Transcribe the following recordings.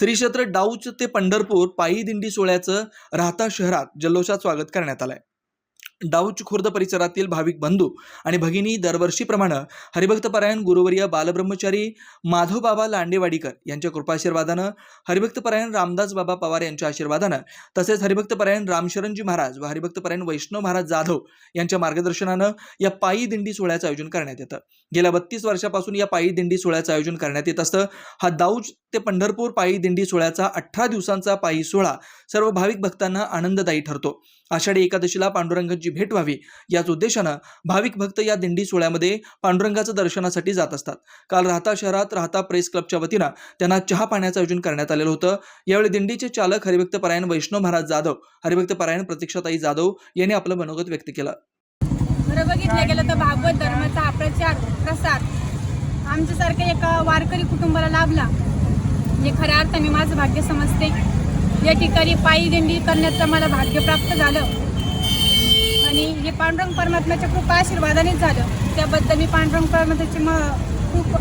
श्री क्षेत्र डाऊच ते पंढरपूर पायी दिंडी सोहळ्याचं राहता शहरात जल्लोषात स्वागत करण्यात आलंय. डाऊच खुर्द परिसरातील भाविक बंधू आणि भगिनी दरवर्षीप्रमाणे हरिभक्तपरायण गुरुवर्य बालब्रह्मचारी माधवबाबा लांडेवाडीकर यांच्या कृपाशीर्वादानं हरिभक्तपरायण रामदास बाबा पवार यांच्या आशीर्वादानं तसेच हरिभक्तपरायण रामशरणजी महाराज व हरिभक्तपरायण वैष्णव महाराज जाधव यांच्या मार्गदर्शनानं या पायी दिंडी सोहळ्याचं आयोजन करण्यात येतं. गेल्या बत्तीस वर्षापासून या पायी दिंडी सोहळ्याचं आयोजन करण्यात येत असतं. हा दाऊज ते पंढरपूर पायी दिंडी सोहळ्याचा अठरा दिवसांचा पायी सोहळा सर्व भाविक भक्तांना आनंददायी ठरतो. आषाढी एकादशीला पांडुरंगाची भेट व्हावी याच उद्देशानं भाविक भक्त या दिंडी सोहळ्यामध्ये पांडुरंगाचं दर्शनासाठी जात असतात. काल राहता शहरात राहता प्रेस क्लबच्या वतीनं त्यांना चहा पाण्याचं आयोजन करण्यात आलेलं होतं. यावेळी दिंडीचे चालक हरिभक्त परायण वैष्णव महाराज जाधव हरिभक्त परायण प्रतीक्षाताई जाधव यांनी आपलं मनोगत व्यक्त केलं. खरं बघितलं गेलं तर भागवत धर्माचा प्रचार प्रसार आमच्यासारख्या एका वारकरी कुटुंबाला लाभला. हे खऱ्या अर्थाने माझं भाग्य समजते. या ठिकाणी पायी दिंडी करण्याचं मला भाग्य प्राप्त झालं. आणि हे पांडुरंग परमात्म्याच्या कृपा आशीर्वादानेच झालं. त्याबद्दल मी पांडुरंग परमात्म्याचे म खूप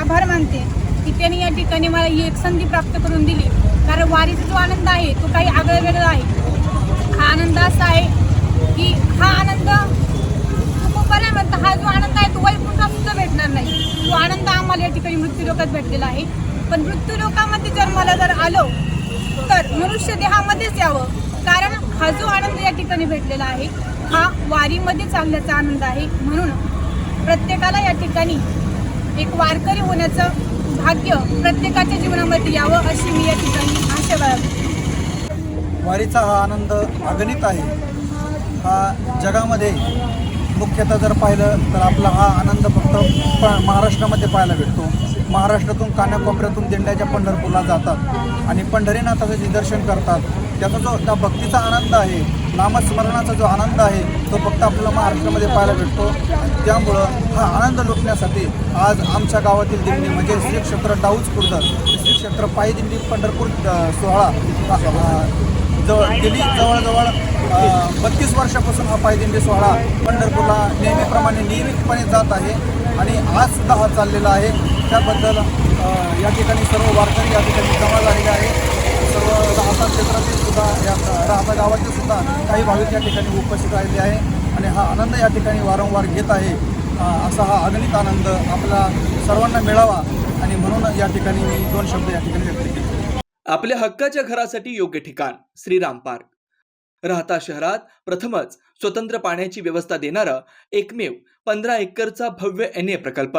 आभार मानते की त्यांनी या ठिकाणी मला ही एक संधी प्राप्त करून दिली. कारण वारीचा जो आनंद आहे तो काही आगळा वेगळा आहे. हा आनंद असा आहे की हा आनंद तुकोबाला म्हणतं हा जो आनंद आहे तो वैकुंठात सुद्धा भेटणार नाही. तो आनंद आम्हाला या ठिकाणी मृत्यू लोकात भेटलेला आहे. पण मृत्यू लोकामध्ये जन्माला जर आलो तर मनुष्य देहामध्येच यावं. कारण हा जो आनंद या ठिकाणी भेटलेला आहे हा वारीमध्ये चालण्याचा आनंद आहे. म्हणून प्रत्येकाला या ठिकाणी एक वारकरी होण्याचं भाग्य प्रत्येकाच्या जीवनामध्ये यावं अशी मी या ठिकाणी आशा बाळगते. वारीचा हा आनंद अगणित आहे. हा जगामध्ये मुख्यतः जर पाहिलं तर आपला हा आनंद फक्त महाराष्ट्रामध्ये पाहायला भेटतो. महाराष्ट्रातून कानाकोपऱ्यातून दिंड्याच्या पंढरपूरला जातात आणि पंढरीनाथाचं जे दर्शन करतात त्याचा जो त्या भक्तीचा आनंद आहे नामस्मरणाचा जो आनंद आहे तो फक्त आपल्याला महाराष्ट्रामध्ये पाहायला भेटतो. त्यामुळं हा आनंद लुटण्यासाठी आज आमच्या गावातील दिंडी म्हणजे श्री क्षेत्र डाऊज खुर्द श्री क्षेत्र पायी दिंडी पंढरपूर सोहळा जवळ गेली जवळजवळ बत्तीस वर्षापासून हा पायदिंडी सोहळा पंढरपूरला नेहमीप्रमाणे नियमितपणे जात आहे. आणि आज सुद्धा हा चाललेला आहे. त्याबद्दल या ठिकाणी सर्व वारकरी या ठिकाणी जमा झालेले आहे सर्व राहता क्षेत्रातील सुद्धा या राहता गावातील सुद्धा काही भाविक या ठिकाणी उपस्थित राहिले आहे आणि हा आनंद या ठिकाणी वारंवार घेत आहे. असा हा अगणित आनंद आपला सर्वांना मिळावा आणि म्हणून या ठिकाणी मी दोन शब्द या ठिकाणी व्यक्त केले. आपल्या हक्काच्या घरासाठी योग्य ठिकाण श्रीराम पार्क. राहता शहरात प्रथमच स्वतंत्र पाण्याची व्यवस्था देणारा एकमेव पंधरा एकरचा भव्य एन ए प्रकल्प.